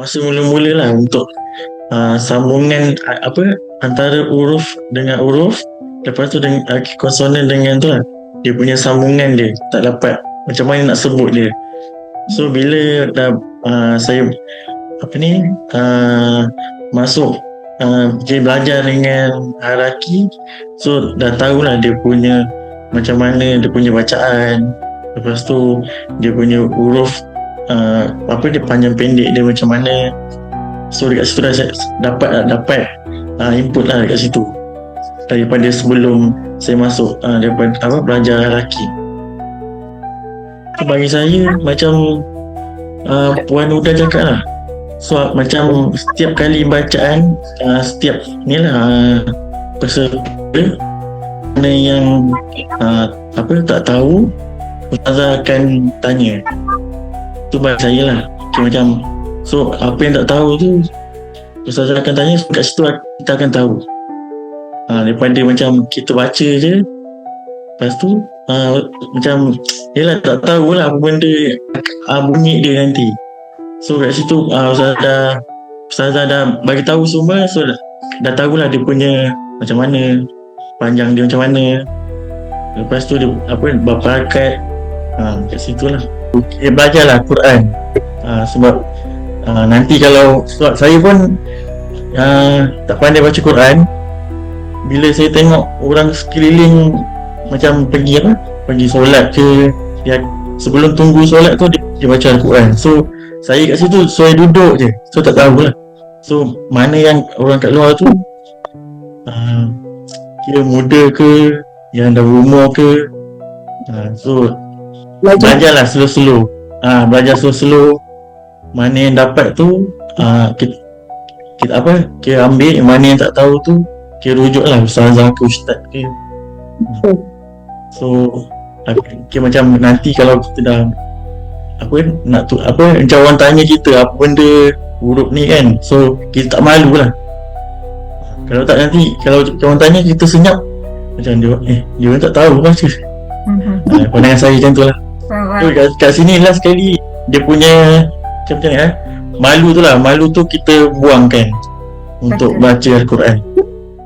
masa mula-mula lah untuk uh, sambungan uh, apa antara huruf dengan huruf lepas tu dengan uh, konsonan dengan tu lah. Dia punya sambungan dia tak dapat macam mana nak sebut dia. So bila dah uh, saya apa ni uh, masuk uh, jadi belajar dengan Haraki so dah tahulah dia punya macam mana dia punya bacaan. Lepas tu dia punya huruf uh, apa dia panjang pendek dia macam mana. So dekat situ dah dapat dapat uh, input lah dekat situ. Daripada sebelum saya masuk uh, daripada apa belajar lelaki. So, bagi saya macam uh, Puan Uda cakap lah. So macam setiap kali bacaan uh, setiap ni lah uh, peserta mana yang uh, apa tak tahu Ustazah akan tanya tu bagi saya lah. Okay, macam so apa yang tak tahu tu Ustazah akan tanya kat situ kita akan tahu. Ha, daripada macam kita baca je lepas tu ha, macam yelah tak tahulah apa benda ha, bunyi dia nanti. So kat situ ha, Ustazah dah Ustazah dah bagi tahu semua so dah, dah tahulah dia punya macam mana panjang dia macam mana. Lepas tu dia apa berapa ha, kat situ lah okay, belajarlah Quran. Ha, sebab ha, nanti kalau sebab saya pun uh, tak pandai baca Quran bila saya tengok orang sekeliling macam pergi apa pergi solat ke dia, sebelum tunggu solat tu dia, dia baca Al-Quran so saya kat situ so saya duduk je. So tak tahu lah. So mana yang orang kat luar tu uh, kira muda ke yang dah umur ke uh, so belajar. Lah slow-slow. Uh, belajar slow-slow. Mana yang dapat tu uh, kita, kita apa kita ambil mana yang tak tahu tu kita rujuk lah ustazah ke ustaz ke. So kita macam nanti kalau kita dah apa nak tu apa macam orang tanya kita apa benda huruf ni kan. So kita tak malu lah kalau tak nanti kalau orang tanya kita senyap. Macam dia eh dia orang tak tahu baca mm-hmm. ha, pandangan saya macam tu lah so, kat, kat sini lah sekali dia punya macam mana eh? Malu tu lah. Malu tu kita buangkan untuk baca Al-Quran